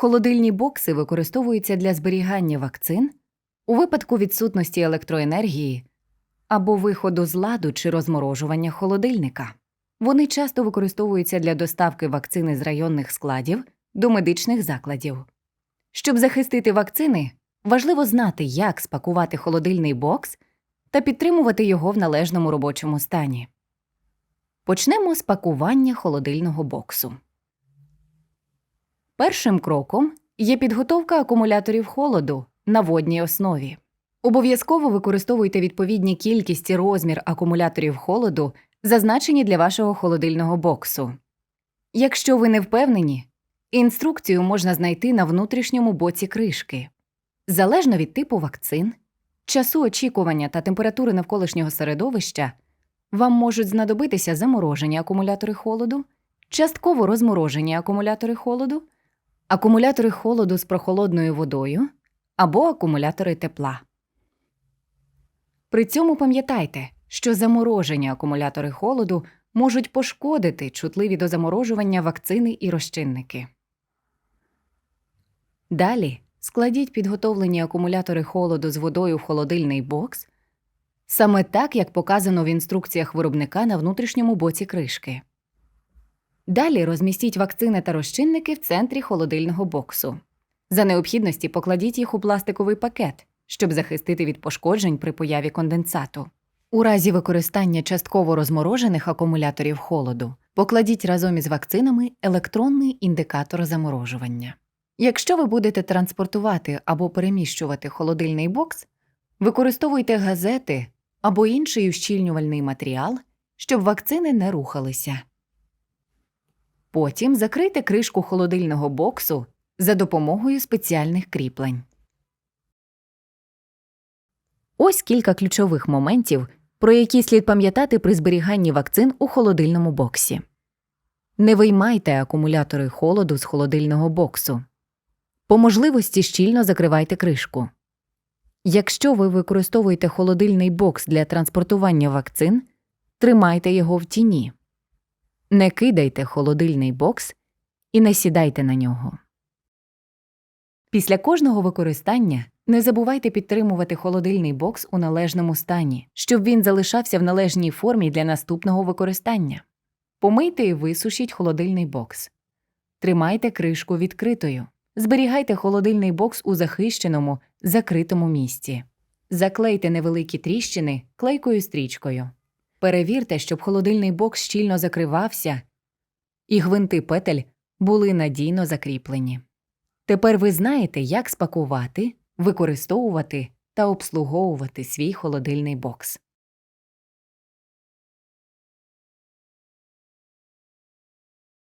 Холодильні бокси використовуються для зберігання вакцин у випадку відсутності електроенергії або виходу з ладу чи розморожування холодильника. Вони часто використовуються для доставки вакцини з районних складів до медичних закладів. Щоб захистити вакцини, важливо знати, як спакувати холодильний бокс та підтримувати його в належному робочому стані. Почнемо з пакування холодильного боксу. Першим кроком є підготовка акумуляторів холоду на водній основі. Обов'язково використовуйте відповідні кількість і розмір акумуляторів холоду, зазначені для вашого холодильного боксу. Якщо ви не впевнені, інструкцію можна знайти на внутрішньому боці кришки. Залежно від типу вакцин, часу очікування та температури навколишнього середовища, вам можуть знадобитися заморожені акумулятори холоду, частково розморожені акумулятори холоду, акумулятори холоду з прохолодною водою або акумулятори тепла. При цьому пам'ятайте, що заморожені акумулятори холоду можуть пошкодити чутливі до заморожування вакцини і розчинники. Далі складіть підготовлені акумулятори холоду з водою в холодильний бокс саме так, як показано в інструкціях виробника на внутрішньому боці кришки. Далі розмістіть вакцини та розчинники в центрі холодильного боксу. За необхідності покладіть їх у пластиковий пакет, щоб захистити від пошкоджень при появі конденсату. У разі використання частково розморожених акумуляторів холоду покладіть разом із вакцинами електронний індикатор заморожування. Якщо ви будете транспортувати або переміщувати холодильний бокс, використовуйте газети або інший ущільнювальний матеріал, щоб вакцини не рухалися. Потім закрийте кришку холодильного боксу за допомогою спеціальних кріплень. Ось кілька ключових моментів, про які слід пам'ятати при зберіганні вакцин у холодильному боксі. Не виймайте акумулятори холоду з холодильного боксу. По можливості щільно закривайте кришку. Якщо ви використовуєте холодильний бокс для транспортування вакцин, тримайте його в тіні. Не кидайте холодильний бокс і не сідайте на нього. Після кожного використання не забувайте підтримувати холодильний бокс у належному стані, щоб він залишався в належній формі для наступного використання. Помийте і висушіть холодильний бокс. Тримайте кришку відкритою. Зберігайте холодильний бокс у захищеному, закритому місці. Заклейте невеликі тріщини клейкою стрічкою. Перевірте, щоб холодильний бокс щільно закривався і гвинти петель були надійно закріплені. Тепер ви знаєте, як спакувати, використовувати та обслуговувати свій холодильний бокс.